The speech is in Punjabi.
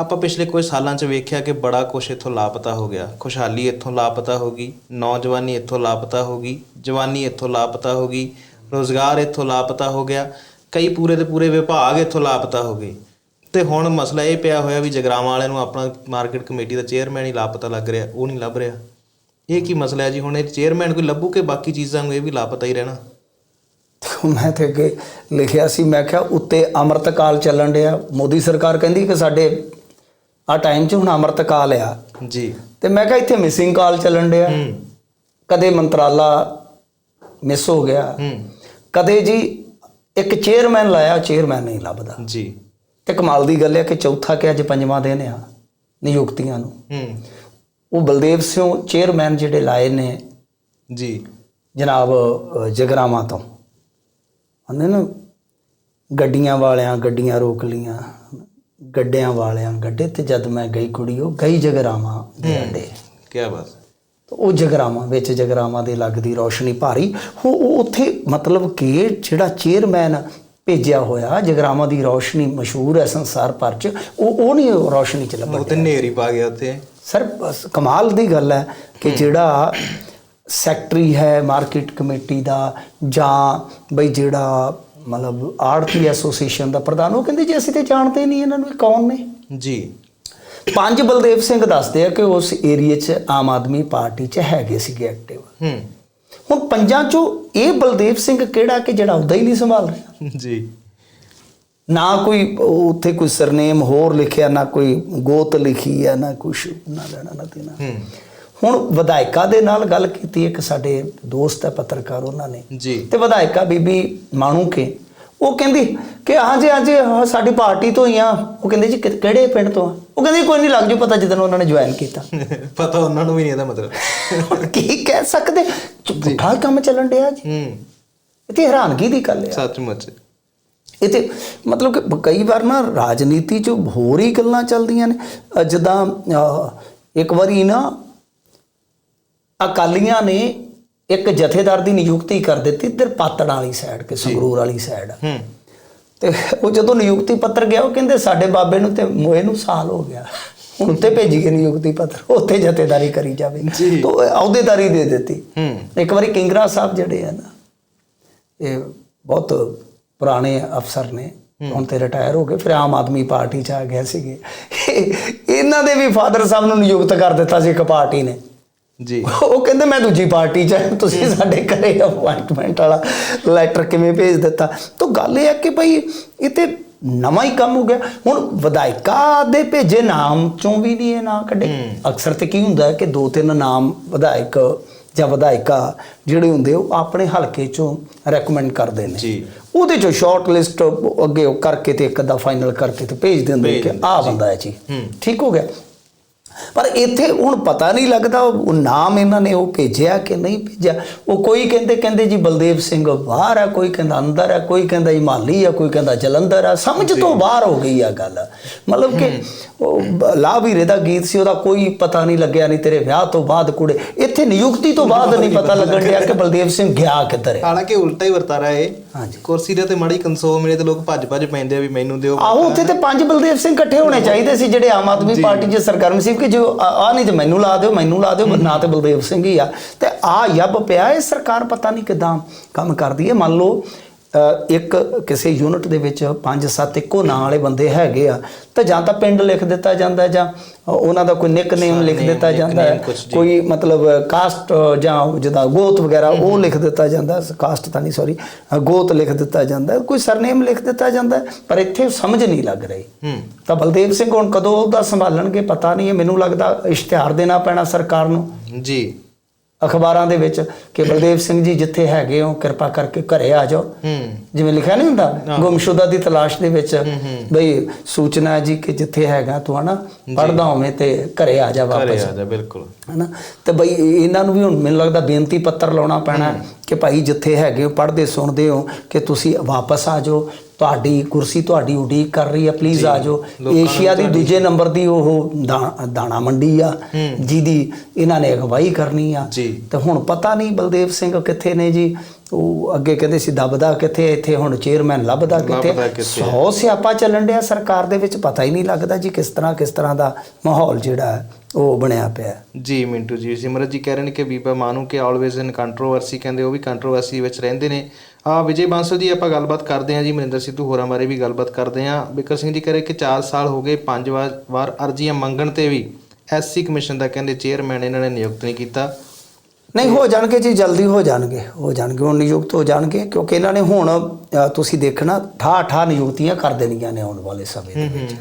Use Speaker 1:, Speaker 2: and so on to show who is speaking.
Speaker 1: ਆਪਾਂ ਪਿਛਲੇ ਕੁਝ ਸਾਲਾਂ 'ਚ ਵੇਖਿਆ ਕਿ ਬੜਾ ਕੁਝ ਇੱਥੋਂ ਲਾਪਤਾ ਹੋ ਗਿਆ। ਖੁਸ਼ਹਾਲੀ ਇੱਥੋਂ ਲਾਪਤਾ ਹੋ ਗਈ, ਨੌਜਵਾਨੀ ਇੱਥੋਂ ਲਾਪਤਾ ਹੋ ਗਈ, ਜਵਾਨੀ ਇੱਥੋਂ ਲਾਪਤਾ ਹੋ ਗਈ, ਰੋਜ਼ਗਾਰ ਇੱਥੋਂ ਲਾਪਤਾ ਹੋ ਗਿਆ, ਕਈ ਪੂਰੇ ਦੇ ਪੂਰੇ ਵਿਭਾਗ ਇੱਥੋਂ ਲਾਪਤਾ ਹੋ ਗਏ। ਤੇ ਹੁਣ ਮਸਲਾ ਇਹ ਪਿਆ ਹੋਇਆ ਵੀ ਜਗਰਾਵਾਂ ਵਾਲਿਆਂ ਨੂੰ ਆਪਣਾ ਮਾਰਕੀਟ ਕਮੇਟੀ ਦਾ ਚੇਅਰਮੈਨ ਹੀ ਲਾਪਤਾ ਲੱਗ ਰਿਹਾ, ਉਹ ਨਹੀਂ ਲੱਭ ਰਿਹਾ। ਇਹ ਕੀ ਮਸਲਾ ਹੈ ਜੀ? ਹੁਣ ਇਹ ਚੇਅਰਮੈਨ ਕੋਈ ਲੱਭੂ ਕਿ ਬਾਕੀ ਚੀਜ਼ਾਂ ਨੂੰ ਇਹ ਵੀ ਲਾਪਤਾ ਹੀ ਰਹਿਣਾ?
Speaker 2: ਮੈਂ ਤੇ ਅੱਗੇ ਲਿਖਿਆ ਸੀ, ਮੈਂ ਕਿਹਾ ਉੱਤੇ ਅੰਮ੍ਰਿਤਕਾਲ ਚੱਲਣ ਡਿਆ। ਮੋਦੀ ਸਰਕਾਰ ਕਹਿੰਦੀ ਕਿ ਸਾਡੇ ਆ ਟਾਈਮ 'ਚ ਹੁਣ ਅੰਮ੍ਰਿਤਕਾਲ ਆ।
Speaker 1: ਜੀ।
Speaker 2: ਤੇ ਮੈਂ ਕਿਹਾ ਇੱਥੇ ਮਿਸਿੰਗ ਕਾਲ ਚੱਲਣ ਡਿਆ। ਕਦੇ ਮੰਤਰਾਲਾ ਮਿਸ ਹੋ ਗਿਆ। ਕਦੇ ਜੀ ਇੱਕ ਚੇਅਰਮੈਨ ਲਾਇਆ ਚੇਅਰਮੈਨ ਨਹੀਂ ਲੱਭਦਾ।
Speaker 1: ਜੀ।
Speaker 2: ਤੇ ਕਮਾਲ ਦੀ ਗੱਲ ਹੈ ਕਿ ਚੌਥਾ ਕਿ ਅੱਜ ਪੰਜਵਾਂ ਦਿਨ ਆ ਨਿਯੁਕਤੀਆਂ ਨੂੰ।
Speaker 1: ਹੂੰ।
Speaker 2: ਉਹ ਬਲਦੇਵ ਸਿੰਘ ਚੇਅਰਮੈਨ ਜਿਹੜੇ ਲਾਏ ਨੇ
Speaker 1: ਜੀ।
Speaker 2: ਜਨਾਬ ਜਗਰਾਵਾਂ ਤੋਂ। ਉਹਨੇ ਨਾ ਗੱਡੀਆਂ ਵਾਲਿਆਂ ਗੱਡੀਆਂ ਰੋਕ ਲੀਆਂ ਗੱਡਿਆਂ ਵਾਲਿਆਂ ਗੱਡੇ ਤੇ ਜਦ ਮੈਂ ਗਈ ਕੁੜੀ ਉਹ ਗਈ ਜਗਰਾਵਾਂ ਦੇ ਅੱਡੇ।
Speaker 1: ਕੀ ਬਾਤ।
Speaker 2: ਉਹ ਜਗਰਾਵਾਂ ਵਿੱਚ ਜਗਰਾਵਾਂ ਦੇ ਲੱਗਦੀ ਰੌਸ਼ਨੀ ਭਾਰੀ। ਉਹ ਉੱਥੇ ਮਤਲਬ ਕਿ ਜਿਹੜਾ ਚੇਅਰਮੈਨ ਭੇਜਿਆ ਹੋਇਆ ਜਗਰਾਵਾਂ ਦੀ ਰੌਸ਼ਨੀ ਮਸ਼ਹੂਰ ਹੈ ਸੰਸਾਰ ਭਰ ਚ ਉਹ ਉਹ ਨਹੀਂ ਰੌਸ਼ਨੀ ਚ ਲੱਭਣ
Speaker 1: ਉਹ ਤੇ ਨੇਰੀ ਪਾ ਗਿਆ ਉੱਥੇ।
Speaker 2: ਸਰ ਕਮਾਲ ਦੀ ਗੱਲ ਹੈ ਕਿ ਜਿਹੜਾ ਸੈਕਟਰੀ ਹੈ ਮਾਰਕੀਟ ਕਮੇਟੀ ਦਾ ਜਾਂ ਬਈ ਜਿਹੜਾ ਮਤਲਬ ਆੜਤੀ ਐਸੋਸੀਏਸ਼ਨ ਦਾ ਪ੍ਰਧਾਨ ਉਹ ਕਹਿੰਦੇ ਜੀ ਅਸੀਂ ਤੇ ਜਾਣਦੇ ਨਹੀਂ ਇਹਨਾਂ ਨੂੰ ਕੌਣ ਨੇ।
Speaker 1: ਜੀ।
Speaker 2: ਪੰਜ ਬਲਦੇਵ ਸਿੰਘ ਦੱਸਦੇ ਆ ਕਿ ਉਸ ਏਰੀਆ 'ਚ ਆਮ ਆਦਮੀ ਪਾਰਟੀ 'ਚ ਹੈਗੇ ਸੀਗੇ ਐਕਟਿਵ
Speaker 1: ਹੂੰ।
Speaker 2: ਹੁਣ ਪੰਜਾਂ 'ਚੋਂ ਇਹ ਬਲਦੇਵ ਸਿੰਘ ਕਿਹੜਾ ਕਿ ਜਿਹੜਾ ਉਹਦਾ ਹੀ ਨਹੀਂ ਸੰਭਾਲ ਰਿਹਾ?
Speaker 1: ਜੀ।
Speaker 2: ਨਾ ਕੋਈ ਉੱਥੇ ਕੋਈ ਸਰਨੇਮ ਹੋਰ ਲਿਖਿਆ ਨਾ ਕੋਈ ਗੋਤ ਲਿਖੀ ਹੈ ਨਾ ਕੁਛ ਨਾ ਲੈਣਾ ਨਾ ਦੇਣਾ।
Speaker 1: ਹੂੰ।
Speaker 2: ਹੁਣ ਵਿਧਾਇਕਾ ਦੇ ਨਾਲ ਗੱਲ ਕੀਤੀ ਇੱਕ ਸਾਡੇ ਦੋਸਤ ਹੈ ਪੱਤਰਕਾਰ ਉਹਨਾਂ ਨੇ।
Speaker 1: ਜੀ।
Speaker 2: ਤੇ ਵਿਧਾਇਕਾ ਬੀਬੀ ਮਾਣੂ ਕੇ ਉਹ ਕਹਿੰਦੀ ਕਿ ਹਾਂਜੀ ਹਾਂਜੀ ਹਾਂ, ਸਾਡੀ ਪਾਰਟੀ ਤੋਂ ਹੀ ਆ। ਉਹ ਕਹਿੰਦੇ ਜੀ ਕਿਹੜੇ ਪਿੰਡ ਤੋਂ? ਆ ਉਹ ਕਹਿੰਦੀ ਕੋਈ ਨਹੀਂ ਲੱਗ ਜੂ ਪਤਾ ਜਦੋਂ ਉਹਨਾਂ ਨੇ ਜੁਆਇਨ ਕੀਤਾ।
Speaker 1: ਪਤਾ ਉਹਨਾਂ ਨੂੰ ਵੀ ਨਹੀਂ ਇਹਦਾ ਮਤਲਬ।
Speaker 2: ਕੀ ਕਹਿ ਸਕਦੇ? ਪੁੱਠਾ ਕੰਮ ਚੱਲਣ ਡਿਆ ਜੀ।
Speaker 1: ਹੂੰ।
Speaker 2: ਇਹ ਤੇ ਹੈਰਾਨਗੀ ਦੀ ਗੱਲ ਹੈ
Speaker 1: ਸੱਚਮੁੱਚ।
Speaker 2: ਇਹ ਤੇ ਮਤਲਬ ਕਿ ਕਈ ਵਾਰ ਨਾ ਰਾਜਨੀਤੀ 'ਚ ਹੋਰ ਹੀ ਗੱਲਾਂ ਚੱਲਦੀਆਂ ਨੇ। ਜਿੱਦਾਂ ਇੱਕ ਵਾਰੀ ਨਾ ਅਕਾਲੀਆਂ ਨੇ ਇੱਕ ਜਥੇਦਾਰ ਦੀ ਨਿਯੁਕਤੀ ਕਰ ਦਿੱਤੀ ਇੱਧਰ ਪਾਤੜਾਂ ਵਾਲੀ ਸਾਈਡ ਕੇ ਸੰਗਰੂਰ ਵਾਲੀ ਸਾਈਡ
Speaker 1: ਹੂੰ।
Speaker 2: ਤੇ ਉਹ ਜਦੋਂ ਨਿਯੁਕਤੀ ਪੱਤਰ ਗਿਆ ਉਹ ਕਹਿੰਦੇ ਸਾਡੇ ਬਾਬੇ ਨੂੰ ਤੇ ਮੋਏ ਨੂੰ ਸਾਲ ਹੋ ਗਿਆ। ਹੁਣ ਤੇ ਭੇਜੀ ਗਈ ਨਿਯੁਕਤੀ ਪੱਤਰ ਉੱਥੇ ਜਥੇਦਾਰੀ ਕਰੀ ਜਾਵੇ। ਤਾਂ ਅਹੁਦੇਦਾਰੀ ਦੇ ਦਿੱਤੀ।
Speaker 1: ਹੂੰ।
Speaker 2: ਇੱਕ ਵਾਰੀ ਕਿੰਗਰਾ ਸਾਹਿਬ ਜਿਹੜੇ ਆ ਨਾ ਇਹ ਬਹੁਤ ਪੁਰਾਣੇ ਅਫਸਰ ਨੇ ਹੁਣ ਤੇ ਰਿਟਾਇਰ ਹੋ ਗਏ ਫਿਰ ਆਮ ਆਦਮੀ ਪਾਰਟੀ ਚ ਆ ਗਏ ਸੀਗੇ। ਇਹਨਾਂ ਦੇ ਵੀ ਫਾਦਰ ਸਾਹਿਬ ਨੂੰ ਨਿਯੁਕਤ ਕਰ ਦਿੱਤਾ ਸੀ ਇੱਕ ਪਾਰਟੀ ਨੇ।
Speaker 1: ਜੀ।
Speaker 2: ਉਹ ਕਹਿੰਦੇ ਮੈਂ ਦੂਜੀ ਪਾਰਟੀ ਚ ਹਾਂ ਤੁਸੀਂ ਸਾਡੇ ਘਰੇ ਅਪਾਇੰਟਮੈਂਟ ਵਾਲਾ ਲੈਟਰ ਕਿਵੇਂ ਭੇਜ ਦਿੱਤਾ? ਤਾਂ ਗੱਲ ਇਹ ਹੈ ਕਿ ਭਾਈ ਇਹ ਤੇ ਨਵਾਂ ਹੀ ਕੰਮ ਹੋ ਗਿਆ। ਹੁਣ ਵਿਧਾਇਕਾ ਦੇ ਭੇਜੇ ਨਾਮ ਚੋਂ ਵੀ ਨਹੀਂ ਇਹ ਨਾਂ ਕੱਢੇ। ਅਕਸਰ ਤੇ ਕੀ ਹੁੰਦਾ ਹੈ ਕਿ ਦੋ ਤਿੰਨ ਨਾਮ ਵਿਧਾਇਕ ਜਾਂ ਵਿਧਾਇਕਾ ਜਿਹੜੇ ਹੁੰਦੇ ਉਹ ਆਪਣੇ ਹਲਕੇ ਚੋਂ ਰეკਮੈਂਡ ਕਰਦੇ ਨੇ।
Speaker 1: ਜੀ।
Speaker 2: ਉਹਦੇ ਚੋਂ ਸ਼ਾਰਟ ਲਿਸਟ ਅੱਗੇ ਉਹ ਕਰਕੇ ਤੇ ਇੱਕ ਦਾ ਫਾਈਨਲ ਕਰਕੇ ਤੇ ਭੇਜ ਦਿੰਦੇ ਕਿ ਆਹ। ਬੰਦਾ ਹੈ ਜੀ। ਠੀਕ ਹੋ ਗਿਆ। ਪਰ ਇੱਥੇ ਹੁਣ ਪਤਾ ਨਹੀਂ ਲੱਗਦਾ ਉਹ ਨਾਮ ਇਹਨਾਂ ਨੇ ਉਹ ਭੇਜਿਆ ਕਿ ਨਹੀਂ ਭੇਜਿਆ। ਉਹ ਕੋਈ ਕਹਿੰਦੇ ਕਹਿੰਦੇ ਜੀ ਬਲਦੇਵ ਸਿੰਘ ਬਾਹਰ ਆ ਕੋਈ ਕਹਿੰਦਾ ਅੰਦਰ ਆ ਕੋਈ ਕਹਿੰਦਾ ਹਿਮਾਲੀ ਆ ਕੋਈ ਕਹਿੰਦਾ ਜਲੰਧਰ ਆ। ਸਮਝ ਤੋਂ ਬਾਹਰ ਹੋ ਗਈ ਆ ਗੱਲ। ਮਤਲਬ ਕਿ ਉਹ ਬ- ਲਾ ਵੀਰੇ ਦਾ ਗੀਤ ਸੀ ਉਹਦਾ ਕੋਈ ਪਤਾ ਨਹੀਂ ਲੱਗਿਆ ਨਹੀਂ ਤੇਰੇ ਵਿਆਹ ਤੋਂ ਬਾਅਦ ਕੁੜੇ। ਇੱਥੇ ਨਿਯੁਕਤੀ ਤੋਂ ਬਾਅਦ ਨਹੀਂ ਪਤਾ ਲੱਗਣ ਡਿਆ ਕਿ ਬਲਦੇਵ ਸਿੰਘ ਗਿਆ ਕਿੱਧਰ ਹੈ।
Speaker 1: ਹਾਲਾਂਕਿ ਉਲਟਾ ਹੀ ਵਰਤਾਰਾ ਇਹ।
Speaker 2: ਹਾਂਜੀ।
Speaker 1: ਕੁਰਸੀ ਦੇ ਤੇ ਮਾੜੀ ਕੰਸੋਲ ਮਿਲੇ ਤੇ ਲੋਕ ਭੱਜ ਭੱਜ ਪੈਂਦੇ ਆ ਵੀ ਮੈਨੂੰ ਦਿਓ।
Speaker 2: ਆਹੋ ਉੱਥੇ ਤੇ ਪੰਜ ਬਲਦੇਵ ਸਿੰਘ ਇਕੱਠੇ ਹੋਣੇ ਚਾਹੀਦੇ ਸੀ ਜਿਹੜੇ ਆਮ ਆਦਮੀ ਪਾਰਟੀ 'ਚ ਸਰਗਰਮ ਸੀ ਕਿ ਜੋ ਆ ਨਹੀਂ ਤੇ ਮੈਨੂੰ ਲਾ ਦਿਓ ਮੈਨੂੰ ਲਾ ਦਿਓ ਨਾ ਤੇ ਬਲਦੇਵ ਸਿੰਘ ਹੀ ਆ। ਤੇ ਆ ਯੱਬ ਪਿਆ ਇਹ ਸਰਕਾਰ ਪਤਾ ਨਹੀਂ ਕਿਦਾਂ ਕੰਮ ਕਰਦੀ ਹੈ। ਮੰਨ ਲਓ ਇੱਕ ਕਿਸੇ ਯੂਨਿਟ ਦੇ ਵਿੱਚ ਪੰਜ ਸੱਤ ਇੱਕੋ ਨਾਂ ਵਾਲੇ ਬੰਦੇ ਹੈਗੇ ਆ ਤਾਂ ਜਾਂ ਤਾਂ ਪਿੰਡ ਲਿਖ ਦਿੱਤਾ ਜਾਂਦਾ ਜਾਂ ਉਹਨਾਂ ਦਾ ਕੋਈ ਨਿਕਨੇਮ ਲਿਖ ਦਿੱਤਾ ਜਾਂਦਾ। ਕੋਈ ਮਤਲਬ ਕਾਸਟ ਜਾਂ ਜਿਹਦਾ ਗੋਤ ਵਗੈਰਾ ਉਹ ਲਿਖ ਦਿੱਤਾ ਜਾਂਦਾ ਕਾਸਟ ਤਾਂ ਨਹੀਂ ਸੌਰੀ ਗੋਤ ਲਿਖ ਦਿੱਤਾ ਜਾਂਦਾ ਕੋਈ ਸਰਨੇਮ ਲਿਖ ਦਿੱਤਾ ਜਾਂਦਾ ਪਰ ਇੱਥੇ ਸਮਝ ਨਹੀਂ ਲੱਗ ਰਹੀ। ਤਾਂ ਬਲਦੇਵ ਸਿੰਘ ਹੁਣ ਕਦੋਂ ਉਹਦਾ ਸੰਭਾਲਣਗੇ ਪਤਾ ਨਹੀਂ ਮੈਨੂੰ ਲੱਗਦਾ ਇਸ਼ਤਿਹਾਰ ਦੇਣਾ ਪੈਣਾ ਸਰਕਾਰ ਨੂੰ।
Speaker 1: ਜੀ।
Speaker 2: ਅਖਬਾਰਾਂ ਦੇ ਵਿੱਚ ਕਿ ਬਲਦੇਵ ਸਿੰਘ ਜੀ ਜਿੱਥੇ ਹੈਗੇ ਹੋ ਕਿਰਪਾ ਕਰਕੇ ਘਰੇ ਆ ਜਾਓ। ਜਿਵੇਂ ਲਿਖਿਆ ਨਹੀਂ ਹੁੰਦਾ ਗੁੰਮਸ਼ੁਦਾ ਦੀ ਤਲਾਸ਼ ਦੇ ਵਿੱਚ ਬਈ ਸੂਚਨਾ ਹੈ ਜੀ ਕਿ ਜਿੱਥੇ ਹੈਗਾ ਤੂੰ ਹਨਾ ਪੜਦਾ ਹੋਵੇਂ ਤੇ ਘਰੇ ਆ ਜਾ
Speaker 1: ਘਰੇ
Speaker 2: ਵਾਪਸ
Speaker 1: ਆ ਜਾ ਬਿਲਕੁਲ।
Speaker 2: ਹਨਾ ਤੇ ਬਈ ਇਹਨਾਂ ਨੂੰ ਵੀ ਹੁਣ ਮੈਨੂੰ ਲੱਗਦਾ ਬੇਨਤੀ ਪੱਤਰ ਲਾਉਣਾ ਪੈਣਾ ਕਿ ਭਾਈ ਜਿੱਥੇ ਹੈਗੇ ਹੋ ਪੜ੍ਹਦੇ ਸੁਣਦੇ ਹੋ ਕਿ ਤੁਸੀਂ ਵਾਪਸ ਆ ਜਾਓ ਤੁਹਾਡੀ ਕੁਰਸੀ ਤੁਹਾਡੀ ਉਡੀਕ ਕਰ ਰਹੀ ਹੈ ਪਲੀਜ਼ ਆ ਜਾਓ ਏਸ਼ੀਆ ਦੀ ਦੂਜੇ ਨੰਬਰ ਦੀ ਉਹ ਦਾਣਾ ਮੰਡੀ ਆ ਜਿਹਦੀ ਇਹਨਾਂ ਨੇ ਅਗਵਾਈ ਕਰਨੀ ਆ। ਤੇ ਹੁਣ ਪਤਾ ਨਹੀਂ ਬਲਦੇਵ ਸਿੰਘ ਕਿੱਥੇ ਨੇ ਜੀ। ਉਹ ਅੱਗੇ ਕਹਿੰਦੇ ਸੀ ਦਬਦਾ ਕਿੱਥੇ? ਇੱਥੇ ਹੁਣ ਚੇਅਰਮੈਨ ਲੱਭਦਾ ਕਿੱਥੇ। ਸੌ ਸਿਆਪਾ ਚੱਲਣ ਡਿਆ ਸਰਕਾਰ ਦੇ ਵਿੱਚ ਪਤਾ ਹੀ ਨਹੀਂ ਲੱਗਦਾ ਜੀ ਕਿਸ ਤਰ੍ਹਾਂ ਕਿਸ ਤਰ੍ਹਾਂ ਦਾ ਮਾਹੌਲ ਜਿਹੜਾ ਹੈ, ਉਹ ਬਣਿਆ ਪਿਆ।
Speaker 1: ਜੀ ਮਿੰਟੂ ਜੀ ਸਿਮਰਤ ਜੀ ਕਹਿ ਰਹੇ ਨੇ ਕਿ ਬੀਬਾ ਮਾਨੂ ਕੇ ਆਲਵੇਜ਼ ਇਨ ਕੰਟਰੋਵਰਸੀ ਕਹਿੰਦੇ ਉਹ ਵੀ ਕੰਟਰੋਵਰਸੀ ਵਿੱਚ ਰਹਿੰਦੇ ਨੇ। ਆ ਵਿਜੇ ਬਾਂਸਲ ਜੀ ਆਪਾਂ ਗੱਲਬਾਤ ਕਰਦੇ ਹਾਂ ਜੀ ਮਨਿੰਦਰ ਸਿੱਧੂ ਹੋਰਾਂ ਬਾਰੇ ਵੀ ਗੱਲਬਾਤ ਕਰਦੇ ਹਾਂ। ਬਿਕਰ ਸਿੰਘ ਜੀ ਕਰੇ ਕਿ 4 ਸਾਲ ਹੋ ਗਏ ਪੰਜ ਵਾਰ ਅਰਜ਼ੀਆਂ ਮੰਗਣ ਤੇ ਵੀ ਐਸਸੀ ਕਮਿਸ਼ਨ ਦਾ ਕਹਿੰਦੇ ਚੇਅਰਮੈਨ ਇਹਨਾਂ ਨੇ ਨਿਯੁਕਤ ਨਹੀਂ ਕੀਤਾ।
Speaker 2: ਨਹੀਂ ਹੋ ਜਾਣਗੇ ਜੀ ਜਲਦੀ ਹੋ ਜਾਣਗੇ ਹੋ ਜਾਣਗੇ ਹੁਣ ਨਿਯੁਕਤ ਹੋ ਜਾਣਗੇ ਕਿਉਂਕਿ ਇਹਨਾਂ ਨੇ ਹੁਣ ਅ, ਤੁਸੀਂ ਦੇਖਣਾ ਠਾ ਠਾ ਨਿਯੁਕਤੀਆਂ ਕਰ ਦੇਣੀਆਂ ਨੇ ਆਉਣ ਵਾਲੇ ਸਮੇਂ ਦੇ ਵਿੱਚ।